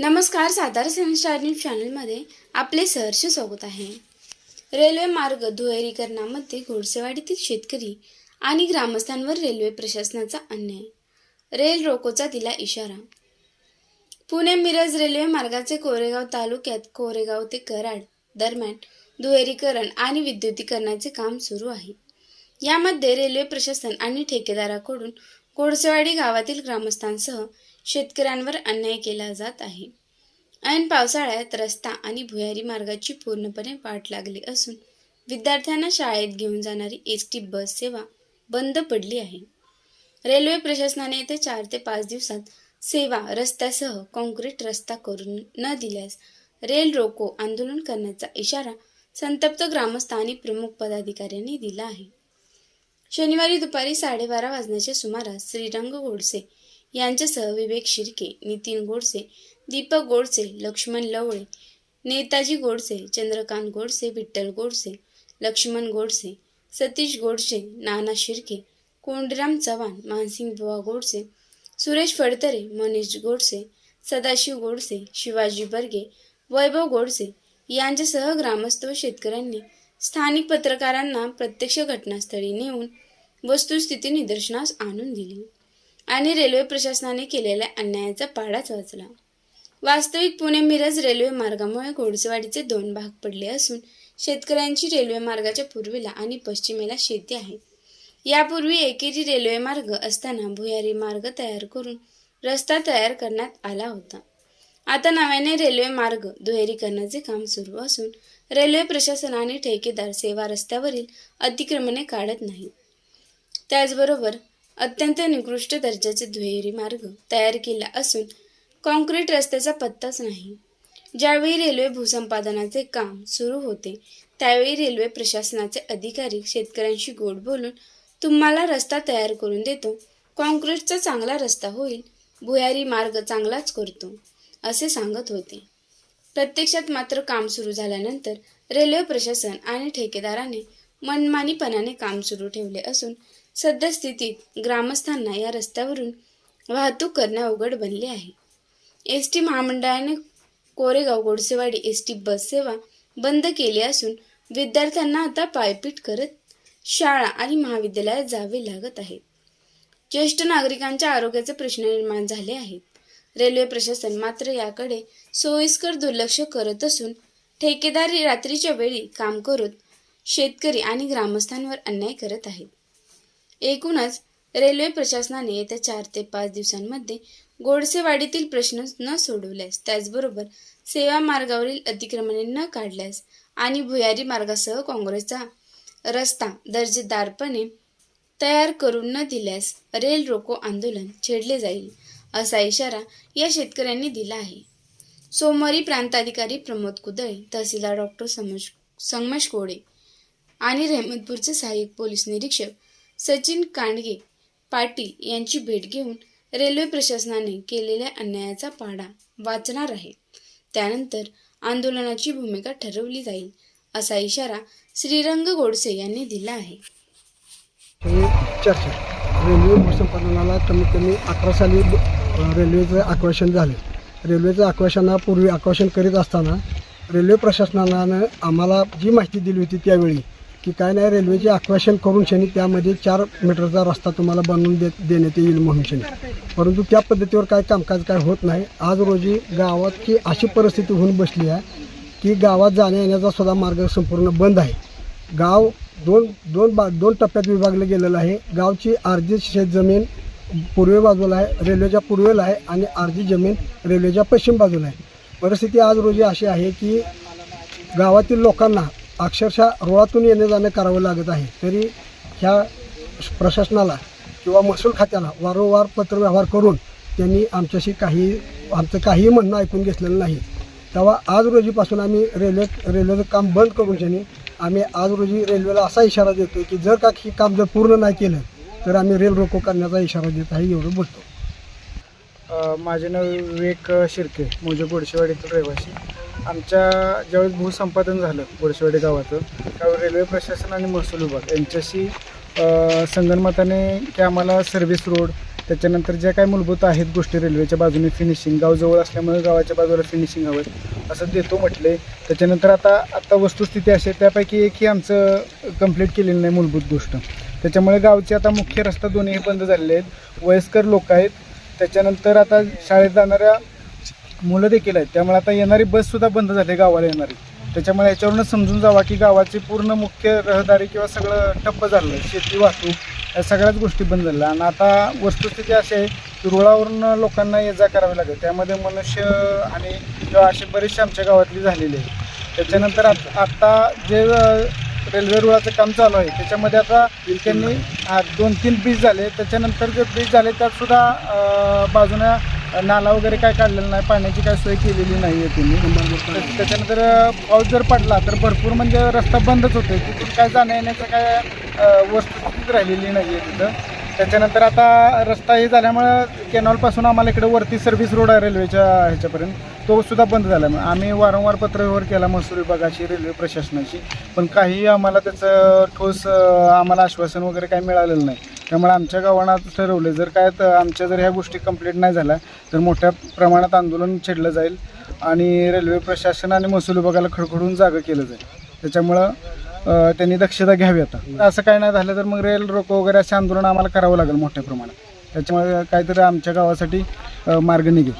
नमस्कार सातारा सेन्स्टार न्यूज चॅनलमध्ये आपले सहर्ष स्वागत आहे. रेल्वे मार्ग दुहेरीकरणामध्ये घोडसेवाडीतील शेतकरी आणि ग्रामस्थांवर रेल्वे प्रशासनाचा अन्याय. रेल रोकोचा दिला इशारा. पुणे मिरज रेल्वे मार्गाचे कोरेगाव तालुक्यात कोरेगाव ते कराड दरम्यान दुहेरीकरण आणि विद्युतीकरणाचे काम सुरू आहे. यामध्ये रेल्वे प्रशासन आणि ठेकेदाराकडून घोडसेवाडी गावातील ग्रामस्थांसह शेतकऱ्यांवर अन्याय केला जात आहे. ऐन पावसाळ्यात रस्ता आणि भुयारी मार्गाची पूर्णपणे वाट लागली असून विद्यार्थ्यांना शाळेत घेऊन जाणारी एस टी बस सेवा बंद पडली आहे. रेल्वे प्रशासनाने येथे चार ते पाच दिवसात सेवा रस्त्यासह कॉन्क्रीट रस्ता करून न दिल्यास रेल रोको आंदोलन करण्याचा इशारा संतप्त ग्रामस्थ आणि प्रमुख पदाधिकाऱ्यांनी दिला आहे. शनिवारी दुपारी साडेबारा वाजण्याच्या सुमारास श्रीरंग गोडसे यांच्यासह विवेक शिर्के नितीन गोडसे दीपक गोडसे लक्ष्मण लवळे नेताजी गोडसे चंद्रकांत गोडसे विठ्ठल गोडसे लक्ष्मण गोडसे सतीश गोडसे नाना शिर्के कोंडराम चव्हाण मानसिंग बुवा गोडसे सुरेश फडतरे मनीष गोडसे सदाशिव गोडसे शिवाजी बर्गे वैभव गोडसे यांच्यासह ग्रामस्थ व शेतकऱ्यांनी स्थानिक पत्रकारांना प्रत्यक्ष घटनास्थळी नेऊन वस्तुस्थिती निदर्शनास आणून दिली. आणि रेल्वे प्रशासनाने केलेल्या अन्यायाचा पाडाच वाचला. वास्तविक पुणे मिरज रेल्वे मार्गामुळे घोडसवाडीचे दोन भाग पडले असून शेतकऱ्यांची रेल्वे मार्गाच्या पूर्वेला आणि पश्चिमेला शेती आहे. यापूर्वी एकेरी रेल्वे मार्ग असताना भुयारी मार्ग तयार करून रस्ता तयार करण्यात आला होता. आता नव्याने रेल्वे मार्ग दुहेरीकरणाचे काम सुरू असून रेल्वे प्रशासन आणि ठेकेदार सेवा रस्त्यावरील अतिक्रमणे काढत नाही त्याचबरोबर अत्यंत निकृष्ट दर्जाचे दुहेरी मार्ग तयार केला असून कॉन्क्रीट रस्त्याचा पत्ताच नाही. ज्यावेळी रेल्वे भूसंपादनाचे काम सुरू होते त्यावेळी रेल्वे प्रशासनाचे अधिकारी शेतकऱ्यांशी गोड बोलून तुम्हाला रस्ता तयार करून देतो. कॉन्क्रीटचा चांगला रस्ता होईल. भुयारी मार्ग चांगलाच करतो असे सांगत होते. प्रत्यक्षात मात्र काम सुरू झाल्यानंतर रेल्वे प्रशासन आणि ठेकेदाराने मनमानीपणाने काम सुरू ठेवले असून सद्यस्थितीत ग्रामस्थांना या रस्त्यावरून वाहतूक करणे अवघड बनले आहे. एस टी महामंडळाने Koregaon Godsewadi S T bus सेवा बंद केली असून विद्यार्थ्यांना आता पायपीट करत शाळा आणि महाविद्यालयात जावे लागत आहे. ज्येष्ठ नागरिकांच्या आरोग्याचे प्रश्न निर्माण झाले आहेत. रेल्वे प्रशासन मात्र याकडे सोयीस्कर दुर्लक्ष करत असून ठेकेदारी रात्रीच्या वेळी काम करत शेतकरी आणि ग्रामस्थांवर अन्याय करत आहेत. एकूणच रेल्वे प्रशासनाने येत्या चार ते पाच दिवसांमध्ये गोडसेवाडीतील प्रश्न न सोडवल्यास त्याचबरोबर सेवा मार्गावरील अतिक्रमणे न काढल्यास आणि भुयारी मार्गासह काँग्रेसचा रस्ता दर्जेदारपणे तयार करून न दिल्यास रेल रोको आंदोलन छेडले जाईल असा इशारा या शेतकऱ्यांनी दिला आहे. सोमवारी प्रांताधिकारी प्रमोद कुदळे तहसीलदार डॉक्टर समश संगमेश कोडे आणि रहमतपूरचे सहाय्यक पोलीस निरीक्षक सचिन कांडगे पाटील यांची भेट घेऊन रेल्वे प्रशासनाने केलेल्या अन्यायाचा पाडा वाचणार आहे. त्यानंतर आंदोलनाची भूमिका ठरवली जाईल असा इशारा श्रीरंग गोडसे यांनी दिला आहे. चर्चा रेल्वे भूसंपादनाला कमीत कमी अकरा साली रेल्वेचं आकर्षण झालं. रेल्वेचं आकर्षणापूर्वी आकर्षण करीत असताना रेल्वे प्रशासनानं आम्हाला जी माहिती दिली होती त्यावेळी की काय नाही रेल्वेचे आक्वेशन करून शनी त्यामध्ये चार मीटरचा रस्ता तुम्हाला बनवून दे देण्यात येईल म्हणून शनी. परंतु त्या पद्धतीवर काय कामकाज काय होत नाही. आज रोजी गावात की अशी परिस्थिती होऊन बसली आहे की गावात जाण्या येण्याचा सुद्धा मार्ग संपूर्ण बंद आहे. गाव दोन दोन बा दोन टप्प्यात विभागलं गेलेलं आहे. गावची अर्धी शेतजमीन पूर्वे बाजूला आहे रेल्वेच्या पूर्वेला आहे आणि अर्धी जमीन रेल्वेच्या पश्चिम बाजूला आहे. परिस्थिती आज रोजी अशी आहे की गावातील लोकांना अक्षरशः रोळातून येणे जाणं करावं लागत आहे. तरी ह्या प्रशासनाला किंवा महसूल खात्याला वारंवार पत्रव्यवहार करून त्यांनी आमच्याशी काही आमचं काहीही म्हणणं ऐकून घेतलेलं नाही. तेव्हा आज रोजीपासून आम्ही रेल्वे रेल्वेचं काम बंद करून त्यांनी आम्ही आज रोजी रेल्वेला असा इशारा देतो की जर का हे काम जर पूर्ण नाही केलं तर आम्ही रेल रोको करण्याचा इशारा देत आहे एवढं बोलतो. माझे नाव विवेक शिर्के मोजे गोडशेवाडीतील रहिवासी. आमच्या ज्यावेळेस भूसंपादन झालं गोडशेवाडी गावाचं त्यावेळी रेल्वे प्रशासन आणि महसूल विभाग यांच्याशी अ, संगनमताने की आम्हाला सर्व्हिस रोड त्याच्यानंतर ज्या काही मूलभूत आहेत गोष्टी रेल्वेच्या बाजूने फिनिशिंग गाव जवळ असल्यामुळे गावाच्या बाजूला फिनिशिंग हवं असं देतो म्हटले. त्याच्यानंतर आता आत्ता वस्तुस्थिती अशी आहे, त्यापैकी एकही आमचं कंप्लीट केलेलं नाही मूलभूत गोष्ट. त्याच्यामुळे गावचे आता मुख्य रस्ता दोन्ही बंद झालेले आहेत. वयस्कर लोक आहेत. त्याच्यानंतर आता शाळेत जाणाऱ्या मुलं देखील आहेत. त्यामुळे आता येणारी बससुद्धा बंद झाली गावाला येणारी. त्याच्यामुळे याच्यावरूनच समजून जावा की गावाची पूर्ण मुख्य रहदारी किंवा सगळं ठप्प झालं शेती वाहतूक या सगळ्याच गोष्टी बंद झाल्या आणि आता वस्तुस्थिती अशी आहे की रुळावरून लोकांना ये जा करावी लागेल. त्यामध्ये मनुष्य आणि किंवा असे बरेचसे आमच्या गावातली झालेले आहेत. त्याच्यानंतर आत- आत्ता जे रेल्वे रुळाचं काम चालू आहे त्याच्यामध्ये आता त्यांनी दोन तीन ब्रिज झाले. त्याच्यानंतर जे ब्रिज झाले त्यातसुद्धा बाजूने नाला वगैरे काय काढलेलं नाही पाण्याची काय सोय केलेली नाही आहे तुम्ही त्याच्यानंतर पाऊस जर पडला तर भरपूर म्हणजे रस्ता बंदच होतो तिथून काय जाण्या येण्याचं काय वस्तू राहिलेली नाही आहे तिथं. त्याच्यानंतर आता रस्ता हे झाल्यामुळं केनॉलपासून आम्हाला इकडे वरती सर्व्हिस रोड आहे रेल्वेच्या ह्याच्यापर्यंत. तो सुद्धा बंद झाला आम्ही वारंवार पत्रव्यवहार केला महसूल विभागाशी रेल्वे प्रशासनाशी. पण काही आम्हाला त्याचं ठोस आम्हाला आश्वासन वगैरे काही मिळालेलं नाही. त्यामुळे आमच्या गावानं आता ठरवलं जर काय तर आमच्या जर ह्या गोष्टी कंप्लीट नाही झाल्या तर मोठ्या प्रमाणात आंदोलन छेडलं जाईल आणि रेल्वे प्रशासन आणि महसूल विभागाला खडखडून जागं केलं जाईल. त्याच्यामुळं त्यांनी दक्षता घ्यावी आता. असं काय नाही झालं तर मग रेल रोको वगैरे असे आंदोलन आम्हाला करावं लागेल मोठ्या प्रमाणात. त्याच्यामुळे काहीतरी आमच्या गावासाठी मार्ग निघेल.